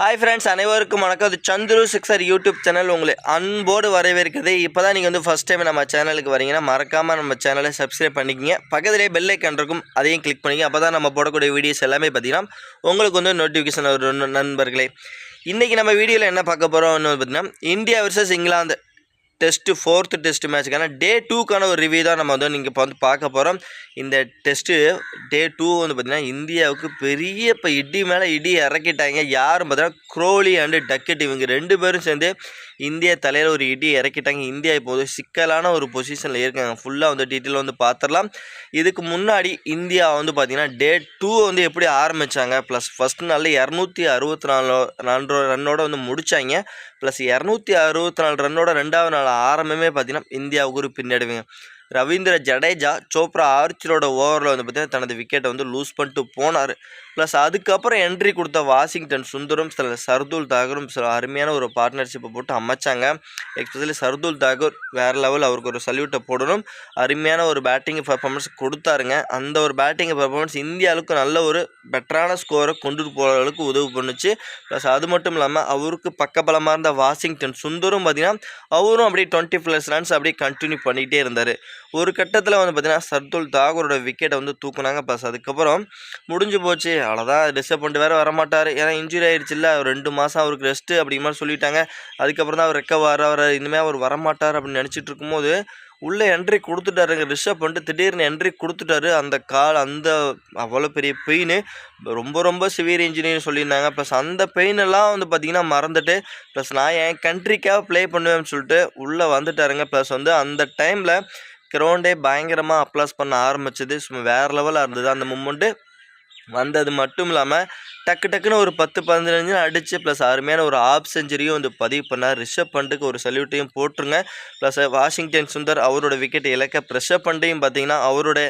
Hi friends அனைவருக்கும் வணக்கம். அது சந்துரு சிக்ஸர் யூடியூப் சேனல். உங்களை அன்போடு வரவேற்கிறது. இப்போ தான் நீங்கள் வந்து ஃபஸ்ட் டைம் நம்ம சேனலுக்கு வரீங்கன்னா மறக்காமல் நம்ம சேனலை சப்ஸ்கிரைப் பண்ணிக்கிங்க. பக்கத்துலேயே பெல் ஐக்கன் இருக்கும். அதையும் கிளிக் பண்ணிங்க. அப்போ தான் நம்ம போடக்கூடிய வீடியோஸ் எல்லாமே பார்த்தீங்கன்னா உங்களுக்கு வந்து நோட்டிஃபிகேஷன் வரும். நண்பர்களே இன்றைக்கி நம்ம வீடியோவில் என்ன பார்க்க போகிறோம்னு பார்த்தீங்கன்னா India versus England. Test fourth test மேட்ச்சுக்கான day டூக்கான ஒரு ரிவ்யூ தான் நம்ம வந்து நீங்கள் இப்போ வந்து பார்க்க போகிறோம் இந்த டெஸ்ட்டு டே டூ வந்து பார்த்திங்கன்னா இந்தியாவுக்கு பெரிய இப்போ இடி மேலே இடி இறக்கிட்டாங்க. யாரும் பார்த்தீங்கன்னா க்ரோலி அண்டு டக்கெட் இவங்க ரெண்டு பேரும் சேர்ந்து இந்திய தலையில் ஒரு இடி இறக்கிட்டாங்க. இந்தியா இப்போது சிக்கலான ஒரு பொசிஷனில் இருக்காங்க. ஃபுல்லாக வந்து டீட்டெயில் வந்து பார்த்துடலாம் இதுக்கு முன்னாடி இந்தியா வந்து பார்த்திங்கன்னா டே டூ வந்து எப்படி ஆரம்பித்தாங்க ப்ளஸ் ஃபஸ்ட் நாளில் இரநூத்தி அறுபத்தி நாலு நாலு ரன்னோட வந்து முடித்தாங்க ப்ளஸ் இரநூத்தி அறுபத்தி நாலு ரன்னோட ரெண்டாவது நாள் ஆரம்பமே பார்த்திங்கன்னா இந்தியாவுக்கு ஒரு பின்னடைவுங்க. ரவீந்திர ஜடேஜா சோப்ரா ஆர்ச்சரோட ஓவரில் வந்து பார்த்தீங்கன்னா தனது விக்கெட்டை வந்து லூஸ் பண்ணிட்டு போனார். ப்ளஸ் அதுக்கப்புறம் என்ட்ரி கொடுத்த வாஷிங்டன் சுந்தரும் சில சர்துல் தாகரும் சில அருமையான ஒரு பார்ட்னர்ஷிப்பை போட்டு அமைச்சாங்க. எக்ஸ்பெஷலி சர்துல் தாகூர் வேறு லெவல் அவருக்கு ஒரு சல்யூட்டை போடணும். அருமையான ஒரு பேட்டிங் பர்ஃபார்மன்ஸ் கொடுத்தாருங்க. அந்த ஒரு பேட்டிங் பர்ஃபார்மன்ஸ் இந்தியாவுக்கு நல்ல ஒரு பெட்டரான ஸ்கோரை கொண்டுட்டு போகிற அளவுக்கு உதவி பண்ணுச்சு. ப்ளஸ் அது மட்டும் இல்லாமல் அவருக்கு பக்கபலமாக இருந்த வாஷிங்டன் சுந்தரும் பார்த்திங்கன்னா அவரும் அப்படியே டுவெண்ட்டி ப்ளஸ் ரன்ஸ் அப்படியே கண்டினியூ பண்ணிகிட்டே இருந்தார். ஒரு கட்டத்தில் வந்து பார்த்திங்கன்னா சர்துல் தாகூரோட விக்கெட்டை வந்து தூக்குனாங்க. ப்ளஸ் அதுக்கப்புறம் முடிஞ்சு போச்சு. அவ்வளோதான் டிஸ்டர்ப் பண்ணிட்டு வேறு வரமாட்டார். ஏன்னா இன்ஜுரி ஆயிடுச்சுல்ல. ரெண்டு மாதம் அவருக்கு ரெஸ்ட்டு அப்படிங்கிற மாதிரி சொல்லிட்டாங்க. அதுக்கப்புறம் தான் அவர் ரெக்கவர் அவர் இனிமேல் அவர் வரமாட்டார் அப்படின்னு நினச்சிட்டு இருக்கும்போது உள்ளே என்ட்ரி கொடுத்துட்டாருங்க. ரிஷப் பண்ணிட்டு திடீர்னு என்ட்ரி கொடுத்துட்டாரு. அந்த கால் அந்த அவ்வளோ பெரிய பெயின் ரொம்ப ரொம்ப சிவியர் இன்ஜினியர் சொல்லியிருந்தாங்க. ப்ளஸ் அந்த பெயின் எல்லாம் வந்து பார்த்திங்கன்னா மறந்துட்டு ப்ளஸ் நான் என் கண்ட்ரிக்காக ப்ளே பண்ணுவேன்னு சொல்லிட்டு உள்ளே வந்துட்டாருங்க. ப்ளஸ் வந்து அந்த டைமில் கிரௌண்டே பயங்கரமாக அப்ளாஸ் பண்ண ஆரம்பிச்சது. சும்மா வேறு லெவலாக இருந்தது. அந்த மூமெண்ட்டு வந்தது மட்டும் இல்லாமல் டக்கு டக்குன்னு ஒரு பத்து பதினஞ்சு அடித்து ப்ளஸ் அருமையான ஒரு ஆப் செஞ்சுரியும் வந்து பதிவு பண்ணார். ரிஷப் பண்ட்டுக்கு ஒரு சல்யூட்டையும் போட்டுருங்க. ப்ளஸ் வாஷிங்டன் சுந்தர் அவரோட விக்கெட் இலக்க ரிஷப் பண்ட்டையும் பார்த்தீங்கன்னா அவரோட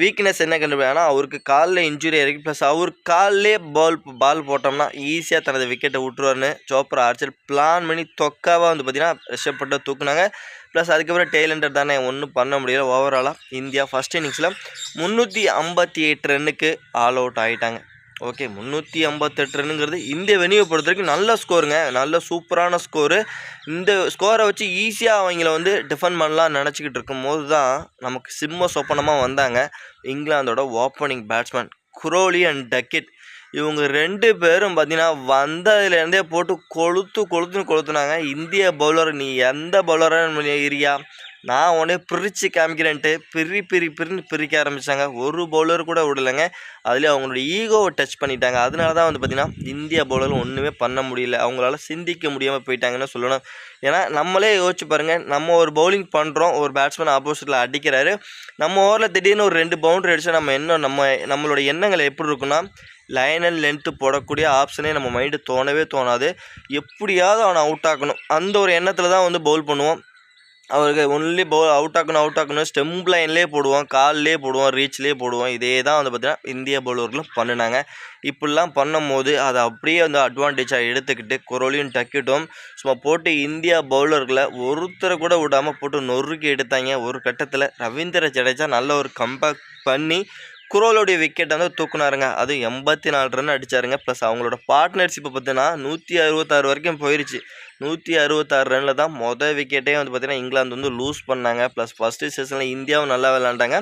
வீக்னஸ் என்ன கண்டுபிடினா அவருக்கு காலில் இன்ஜுரி இருக்குது ப்ளஸ் அவர் காலிலே பால் பால் போட்டோம்னா ஈஸியாக தனது விக்கெட்டை விட்டுருவார்னு சோப்ரா ஆர்ச்சர் பிளான் பண்ணி தொக்காவாக வந்து பார்த்தீங்கன்னா ரிஷப் பண்டை தூக்குனாங்க. ப்ளஸ் அதுக்கப்புறம் டெய்லண்டர் தானே ஒன்றும் பண்ண முடியல. ஓவராலாக இந்தியா ஃபஸ்ட் இன்னிங்ஸில் முந்நூற்றி ஐம்பத்தி எட்டு ரன்னுக்கு ஆல் அவுட் ஆகிட்டாங்க ஓகே முந்நூற்றி ஐம்பத்தெட்டு ரன்னுங்கிறது இந்த வெனியை பொறுத்த வரைக்கும் நல்ல ஸ்கோருங்க. நல்ல சூப்பரான ஸ்கோரு. இந்த ஸ்கோரை வச்சு ஈஸியாக அவங்கள வந்து டிஃபெண்ட் பண்ணலாம் நினச்சிக்கிட்டு இருக்கும்போது தான் நமக்கு சிம்ம சொப்பனமாக வந்தாங்க. இங்கிலாந்தோட opening batsman Crawley and Duckett. இவங்க ரெண்டு பேரும் பார்த்தீங்கன்னா வந்ததுலேருந்தே போட்டு கொளுத்து கொளுத்துன்னு கொளுத்துனாங்க. இந்திய பவுலர் நீ எந்த பவுலராக இருக்கியா? நான் உடனே பிரித்து காமிக்கிறேன்ட்டு பிரி பிரி பிரின்னு பிரிக்க ஆரம்பித்தாங்க ஒரு பவுலர் கூட விடலைங்க. அதுலேயே அவங்களோட ஈகோவை டச் பண்ணிட்டாங்க. அதனால தான் வந்து பார்த்திங்கன்னா இந்தியா பவுலர் ஒன்றுமே பண்ண முடியல. அவங்களால சிந்திக்க முடியாமல் போயிட்டாங்கன்னு சொல்லணும். ஏன்னா நம்மளே யோசிச்சு பாருங்கள் நம்ம ஒரு பவுலிங் பண்ணுறோம் ஒரு பேட்ஸ்மேன் ஆப்போசிட்டில் அடிக்கிறாரு. நம்ம ஓவரில் திடீர்னு ஒரு ரெண்டு பவுண்டரி அடித்தா நம்ம என்ன நம்ம நம்மளோட எண்ணங்கள் எப்படி இருக்குன்னா லைன் அண்ட் லென்த்து போடக்கூடிய ஆப்ஷனே நம்ம மைண்டு தோணவே தோணாது. எப்படியாவது அவனை அவுட் ஆக்கணும். அந்த ஒரு எண்ணத்தில் தான் வந்து பவுல் பண்ணுவோம். அவருக்கு ஒன்லி பவுல் அவுட் ஆக்கணும் அவுட் ஆக்கணும் ஸ்டெம்ப் லைன்லேயே போடுவோம் கால்லேயே போடுவோம் ரீச்லேயே போடுவோம் இதே தான் வந்து பார்த்திங்கன்னா இந்திய பவுலர்களும் பண்ணினாங்க. இப்படிலாம் பண்ணும்போது அதை அப்படியே வந்து அட்வான்டேஜாக எடுத்துக்கிட்டு குரலையும் டக்கிட்டும். சும்மா போட்டு இந்தியா பவுலர்களை ஒருத்தரை கூட விடாமல் போட்டு நொறுக்கி எடுத்தாங்க. ஒரு கட்டத்தில் ரவீந்திர ஜடேஜா நல்ல ஒரு கம்பேக் பண்ணி குரோலோடைய விக்கெட் வந்து தூக்குனாருங்க. அது எண்பத்தி நாலு ரன் அடித்தாருங்க ப்ளஸ் அவங்களோட பார்ட்னர்ஷிப்பை பார்த்தீங்கன்னா நூற்றி அறுபத்தாறு வரைக்கும் போயிடுச்சு நூற்றி அறுபத்தாறு ரனில் தான் மொதல் விக்கெட்டே வந்து பார்த்திங்கன்னா இங்கிலாந்து வந்து லூஸ் பண்ணாங்க. ப்ளஸ் ஃபஸ்ட்டு சீசனில் இந்தியாவும் நல்லா விளாண்டாங்க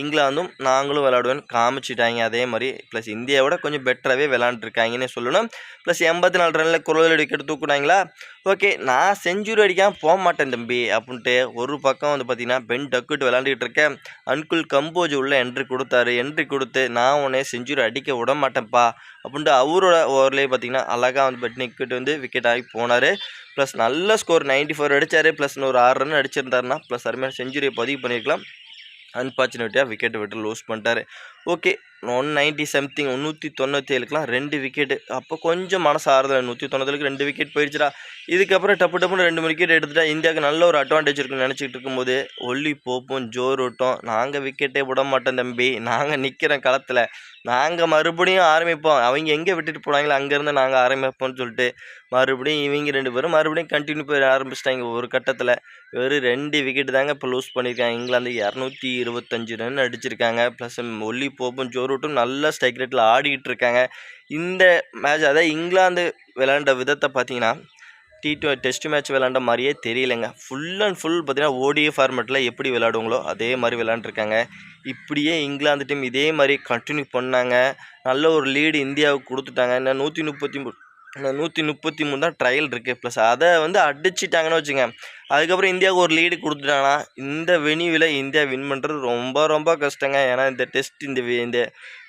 இங்கிலாந்தும் நாங்களும் விளாடுவேன்னு காமிச்சிட்டாங்க. அதே மாதிரி ப்ளஸ் இந்தியாவோட கொஞ்சம் பெட்டராகவே விளாண்டுருக்காங்கன்னு சொல்லணும். ப்ளஸ் எண்பத்தி நாலு ரனில் குரல் விக்கெட் தூக்குனாங்களா? ஓகே நான் செஞ்சுரி அடிக்காமல் போக மாட்டேன் தம்பி அப்படின்ட்டு ஒரு பக்கம் வந்து பார்த்திங்கன்னா பென் டக்குட்டு விளாண்டுக்கிட்டு இருக்கேன். அன்குல் கம்போஜ் உள்ள என்ட்ரி கொடுத்தாரு. என்ட்ரி கொடுத்து நான் உடனே செஞ்சுரி அடிக்க விட மாட்டேன்ப்பா அப்படின்ட்டு அவரோட ஓவர்லேயே பார்த்திங்கன்னா அழகாக வந்து பெட் நிக்கிட்டு வந்து விக்கெட் ஆகி போனார். ப்ளஸ் நல்ல ஸ்கோர் நைன்ட்டி ஃபோர் அடித்தார் ப்ளஸ் ஒரு ஆறு ரன் அடிச்சிருந்தாருன்னா ப்ளஸ் அருமையான செஞ்சுரியை பதிவு பண்ணியிருக்கலாம். அன்ஃபார்ச்சுனேட்டாக விக்கெட்டை விட்டு லூஸ் பண்ணிட்டாரு. ஓகே. ஒன் நைன்ட்டி சம்திங் நூற்றி தொண்ணூற்றி ஏழுக்கெலாம் ரெண்டு விக்கெட்டு அப்போ கொஞ்சம் மனசு ஆறுதல் நூற்றி தொண்ணூத்தேழுக்கு ரெண்டு விக்கெட் போயிடுச்சுடா இதுக்கப்புறம் டப்பு டப்புன்னு ரெண்டு விக்கெட் எடுத்துட்டா இந்தியாவுக்கு நல்ல ஒரு அட்வான்டேஜ் இருக்குன்னு நினச்சிக்கிட்டு இருக்கும்போது ஒல்லி போப்போம் ஜோர் விட்டோம் நாங்கள் விக்கெட்டே விட மாட்டோம் தம்பி. நாங்கள் நிற்கிறோம் களத்தில். நாங்கள் மறுபடியும் ஆரம்பிப்போம். அவங்க எங்கே விட்டுட்டு போனாங்களோ அங்கேருந்து நாங்கள் ஆரம்பிப்போம்னு சொல்லிட்டு மறுபடியும் இவங்க ரெண்டு பேரும் மறுபடியும் கண்டினியூ போய் ஆரம்பிச்சிட்டாங்க ஒரு கட்டத்தில். வெறும் ரெண்டு விக்கெட் தாங்க இப்போ லூஸ் பண்ணியிருக்காங்க. இங்கிலாந்து இரநூத்தி இருபத்தஞ்சு ரன் அடிச்சிருக்காங்க. ப்ளஸ் ஒல்லி போப்பும் ஜோரூட்டும் நல்ல ஸ்ட்ரைக் ரேட்டில் ஆடிக்கிட்டு இருக்காங்க இந்த மேட்ச் அதாவது இங்கிலாந்து விளையாண்ட விதத்தை பார்த்தீங்கன்னா டி டு டெஸ்ட் மேட்ச் விளாண்ட மாதிரியே தெரியலங்க. ஃபுல் அண்ட் ஃபுல் பார்த்தீங்கன்னா ஓடிஏ ஃபார்மேட்டில் எப்படி விளையாடுவாங்களோ அதே மாதிரி விளாண்டுருக்காங்க இப்படியே இங்கிலாந்து டீம் இதே மாதிரி கண்டினியூ பண்ணாங்க. நல்ல ஒரு லீடு இந்தியாவுக்கு கொடுத்துட்டாங்க. இன்னும் நூற்றி முப்பத்தி மூ நூற்றி முப்பத்தி மூணு தான் ட்ரையல் இருக்குது ப்ளஸ் அதை வந்து அடிச்சிட்டாங்கன்னு வச்சுங்க அதுக்கப்புறம் இந்தியாவுக்கு ஒரு லீடு கொடுத்துட்டாங்கன்னா இந்த வெனியூவில் இந்தியா வின் பண்ணுறது ரொம்ப ரொம்ப கஷ்டங்க. ஏன்னா இந்த டெஸ்ட் இந்த இந்த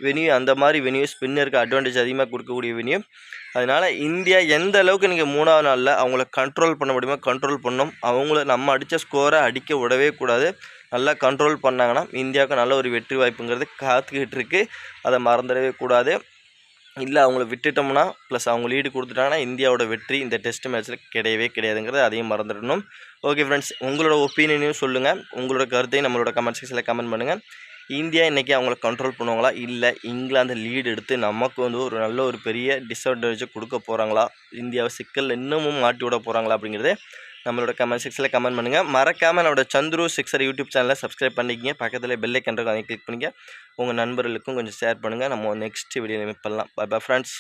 வெனியூ அந்த மாதிரி வெனியூ ஸ்பின்னருக்கு அட்வான்டேஜ் அதிகமாக கொடுக்கக்கூடிய வெனியூ அதனால் இந்தியா எந்த அளவுக்கு நீங்கள் மூணாவது நாளில் அவங்கள கண்ட்ரோல் பண்ண முடியுமோ கண்ட்ரோல் பண்ணோம். அவங்கள நம்ம அடித்த ஸ்கோரை அடிக்க விடவே கூடாது. நல்லா கண்ட்ரோல் பண்ணாங்கன்னா இந்தியாவுக்கு நல்ல ஒரு வெற்றி வாய்ப்புங்கிறது காத்துக்கிட்டு இருக்குது அதை மறந்துடவே கூடாது. இல்லை அவங்கள விட்டுட்டோம்னா ப்ளஸ் அவங்க லீடு கொடுத்துட்டாங்கன்னா இந்தியாவோட வெற்றி இந்த டெஸ்ட் மேட்ச்சில் கிடையவே கிடையாதுங்கிறது அதையும் மறந்துடணும். ஓகே ஃப்ரெண்ட்ஸ் உங்களோட ஒப்பீனியனையும் சொல்லுங்கள் உங்களோட கருத்தையும் நம்மளோட கமெண்ட் செக்ஷனில் கமெண்ட் பண்ணுங்கள் இந்தியா இன்றைக்கி அவங்கள கண்ட்ரோல் பண்ணுவாங்களா? இல்லை இங்கிலாந்து லீடு எடுத்து நமக்கு வந்து ஒரு நல்ல ஒரு பெரிய டிஸ்அட்வான்டேஜை கொடுக்க போகிறாங்களா இந்தியாவை சிக்கலில் இன்னமும் மாட்டி விட போகிறாங்களா அப்படிங்கிறத நம்மளோட கமெண்ட் செக்ஷனில் கமெண்ட் பண்ணுங்கள் மறக்காமல் நம்மளோட சந்துரு சிக்ஸர் யூடியூப் சேனலை சப்ஸ்கிரைப் பண்ணிக்கிங்க. பக்கத்தில் பெல்லை கண்டிருக்கும் அதை கிளிக் பண்ணிக்க. உங்கள் நண்பர்களுக்கும் கொஞ்சம் ஷேர் பண்ணுங்கள் நம்ம நெக்ஸ்ட் வீடியோ மீட் பண்ணலாம் பை பை ஃப்ரெண்ட்ஸ்